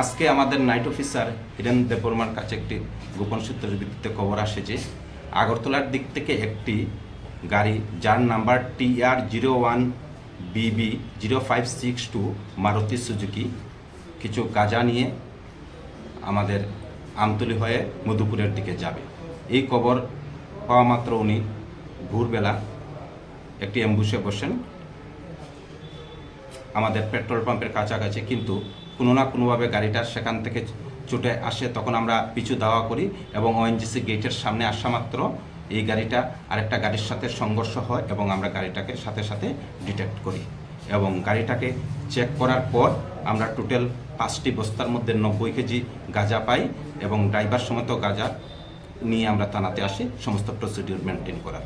আজকে আমাদের night officer হিরেন দেববর্মার কাছে একটি গোপন সূত্রের ভিত্তিতে খবর আসে যে আগরতলার দিক থেকে একটি গাড়ি যার নাম্বার টি আর zero one BB zero five six two Maruti Suzuki কিছু কাজা নিয়ে আমাদের আমতলি হয়ে মধুপুরের দিকে যাবে। এই খবর পাওয়া মাত্র উনি ভোরবেলা একটি অ্যাম্বুসে বসেন আমাদের পেট্রোল পাম্পের কাছাকাছি কিন্তু কোনো না কোনোভাবে গাড়িটা সেখান থেকে ছুটে আসে, তখন আমরা পিছু দাওয়া করি এবং ওএনজিসি গেটের সামনে আসা মাত্র এই গাড়িটা আরেকটা গাড়ির সাথে সংঘর্ষ হয় এবং আমরা গাড়িটাকে সাথে সাথে ডিটেক্ট করি এবং গাড়িটাকে চেক করার পর আমরা টোটাল পাঁচটি বস্তার মধ্যে নব্বই কেজি গাঁজা পাই এবং ড্রাইভার সমেত গাঁজা নিয়ে আমরা থানাতে আসি, সমস্ত প্রসিডিউর মেনটেন করার